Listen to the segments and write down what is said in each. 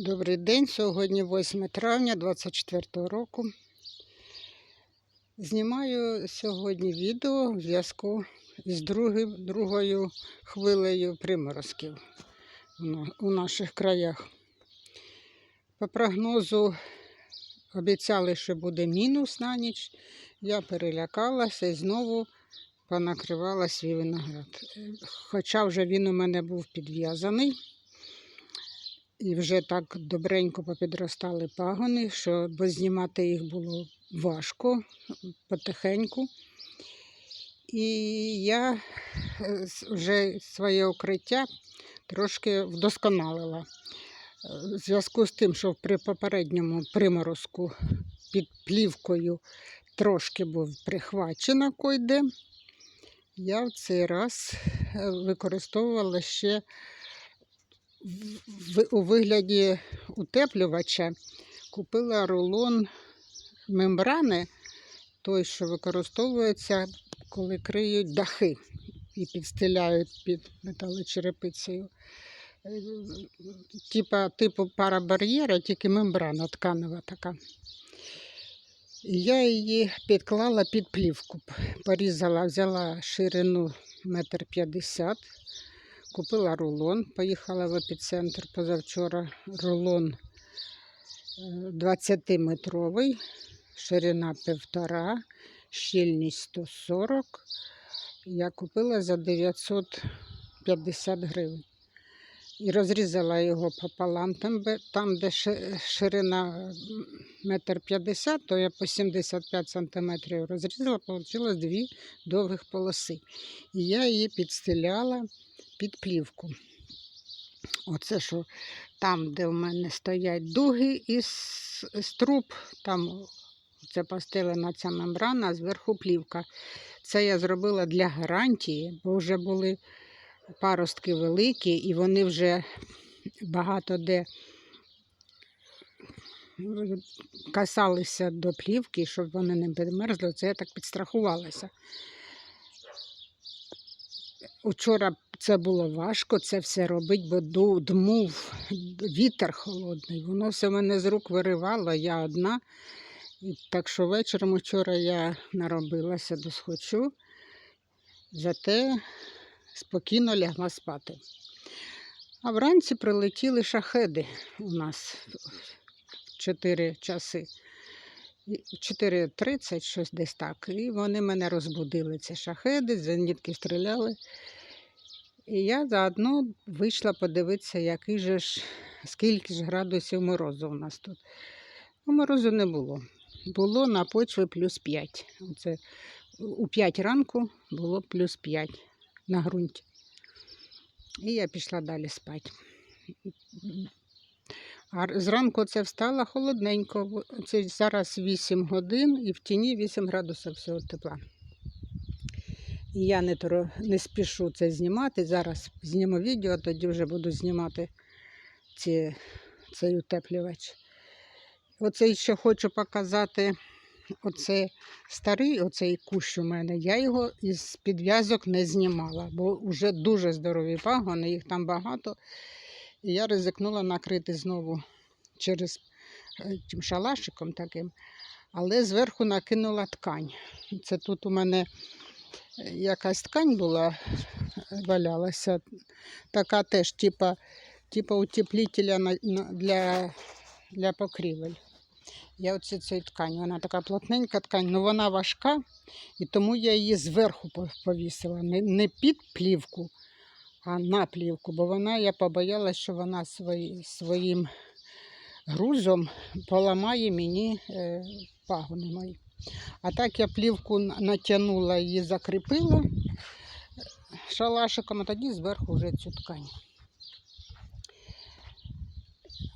Добрий день, сьогодні 8 травня 2024 року. Знімаю сьогодні відео в зв'язку з другим, другою хвилею приморозків у наших краях. По прогнозу обіцяли, що буде мінус на ніч. Я перелякалася і знову понакривала свій виноград. Хоча вже він у мене був підв'язаний. І вже так добренько попідростали пагони, що бо знімати їх було важко, потихеньку. І я е, вже своє укриття трошки вдосконалила. Е, В зв'язку з тим, що при попередньому приморозку під плівкою трошки був прихвачено койде, я в цей раз е, використовувала ще у вигляді утеплювача купила рулон мембрани, той, що використовується, коли криють дахи і підстеляють під металочерепицею. Е, Типа, типу парабар'єра, тільки мембрана тканова така. Я її підклала під плівку. Порізала, взяла ширину метр п'ятдесят, Купила рулон, поїхала в епіцентр позавчора. Рулон 20-метровий, ширина півтора, щільність 140. Я купила за 950 гривень. І розрізала його пополам. Там, де ширина метр п'ятдесят, то я по 75 сантиметрів розрізала, вийшло дві довгих полоси. І я її підстеляла під плівку. Оце що там, де в мене стоять дуги із, з труб, там це постелена ця мембрана, зверху плівка. Це я зробила для гарантії, бо вже були паростки великі, і вони вже багато де касалися до плівки, щоб вони не підмерзли. Це я так підстрахувалася. Учора це було важко це все робити, бо дмув вітер холодний. Воно все мене з рук виривало, я одна. І так що вечором вчора я наробилася до схочу, зате спокійно лягла спати. А вранці прилетіли шахеди у нас в 4 часи. 4.30, щось десь так. І вони мене розбудили, ці шахеди, зенітки стріляли. І я заодно вийшла подивитися, який же ж, скільки ж градусів морозу у нас тут. Ну, морозу не було. Було на почві плюс 5. Оце у 5 ранку було плюс 5 на ґрунті. І я пішла далі спати. А зранку це встала холодненько. Це зараз 8 годин і в тіні 8 градусів всього тепла. Я не, торо- не спішу це знімати. Зараз зніму відео, тоді вже буду знімати ці, цей утеплювач. Оцей ще хочу показати. Оце старий оцей кущ у мене. Я його із підв'язок не знімала, бо вже дуже здорові пагони, їх там багато. І я ризикнула накрити знову через е, тим шалашиком таким, але зверху накинула ткань. Це тут у мене якась ткань була, валялася, така теж, типа, типа утеплителя для, для покрівель. Я оце цю ткань, вона така плотненька ткань, але вона важка, і тому я її зверху повісила, не, не під плівку, а на плівку, бо вона, я побоялася, що вона свої, своїм грузом поламає мені е, пагони мої. А так я плівку натягнула її закріпила шалашиком, а тоді зверху вже цю ткань.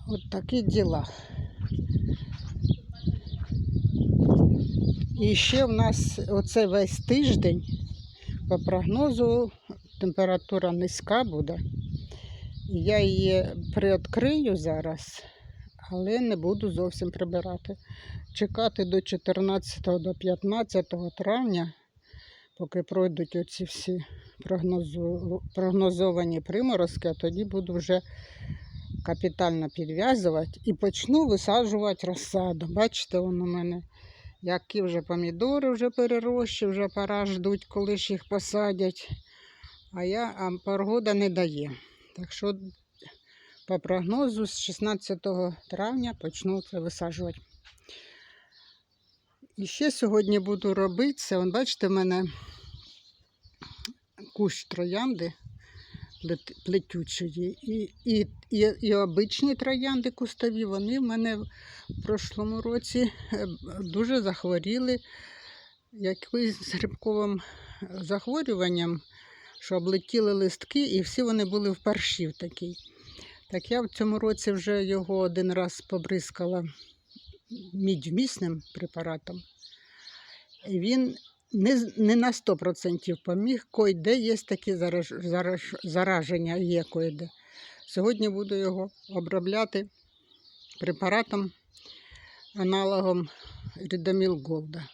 От такі діла. І ще в нас оце весь тиждень по прогнозу температура низька буде. Я її приоткрию зараз, але не буду зовсім прибирати. Чекати до 14 до 15 травня, поки пройдуть оці всі прогнозовані приморозки, а тоді буду вже капітально підв'язувати і почну висаджувати розсаду. Бачите, он у мене які вже помідори вже перерощі, вже пора ждуть, коли ж їх посадять. А я а погода не дає. Так що по прогнозу з 16 травня почну це висаджувати. І ще сьогодні буду робити це. Вон, бачите, в мене кущ троянди плетючої. І, і, і, і обичні троянди кустові, вони в мене в прошлому році е, дуже захворіли якимось грибковим захворюванням, що облетіли листки, і всі вони були в паршів такий. Так я в цьому році вже його один раз побризкала мідьмісним препаратом. І він не, не на 100% поміг, койде є такі зараж, зараж, зараження, є койде. Сьогодні буду його обробляти препаратом, аналогом Рідоміл Голда.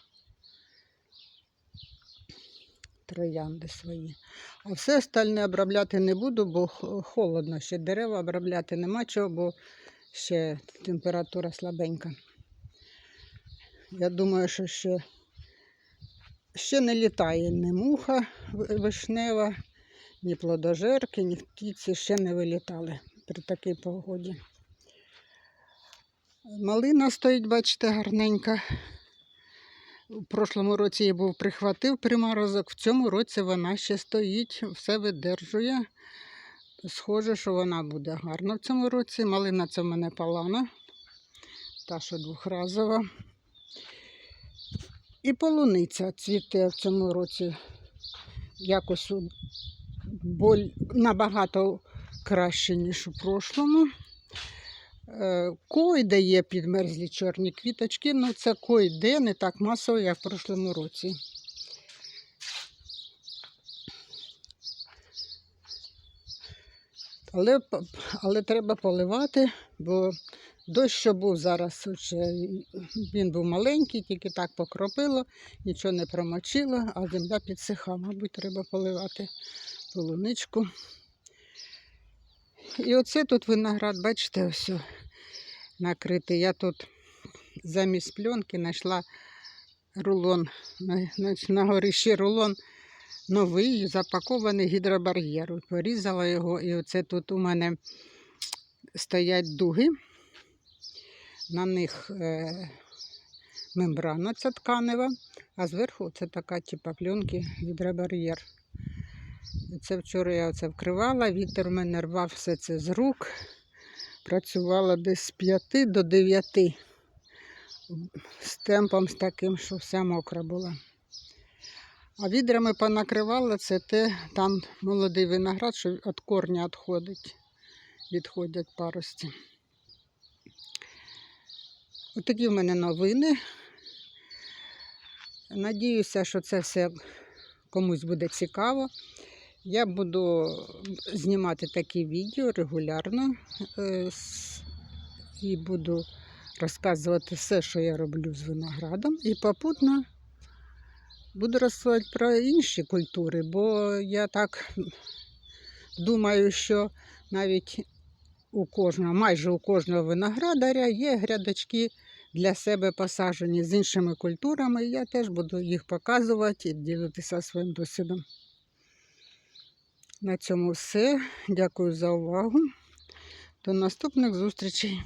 Троянди свої. А все остальне обробляти не буду, бо холодно. Ще дерева обробляти нема чого, бо ще температура слабенька. Я думаю, що ще, ще не літає ні муха вишнева, ні плодожерки, ні птиці ще не вилітали при такій погоді. Малина стоїть, бачите, гарненька. У прошлому році її був прихватив приморозок, в цьому році вона ще стоїть, все видержує. Схоже, що вона буде гарна в цьому році. Малина це в мене палана, та що двохразова. І полуниця цвіте в цьому році якось боль, набагато краще, ніж у прошлому. Е, Койде є підмерзлі чорні квіточки, але це койде не так масово, як в прошлому році. Але, але треба поливати, бо дощ, що був зараз, він був маленький, тільки так покропило, нічого не промочило, а земля підсиха. Мабуть, треба поливати полуничку. І оце тут виноград, бачите, ось о, накритий. Я тут замість пленки знайшла рулон, на, горищі рулон новий, запакований гідробар'єру. Порізала його, і оце тут у мене стоять дуги. На них е, мембрана ця тканева, а зверху це така типа пленки гідробар'єр. Це вчора я це вкривала, вітер мене рвав все це з рук. Працювала десь з 5 до 9 з темпом з таким, що вся мокра була. А відрами понакривала це те, там молодий виноград, що від корня відходить, відходять парості. Отакі в мене новини. Надіюся, що це все комусь буде цікаво. Я буду знімати такі відео регулярно е, і буду розказувати все, що я роблю з виноградом. І попутно буду розказувати про інші культури, бо я так думаю, що навіть у кожного, майже у кожного виноградаря є грядочки для себе посаджені з іншими культурами. Я теж буду їх показувати і ділитися своїм досвідом. На цьому все. Дякую за увагу. До наступних зустрічей.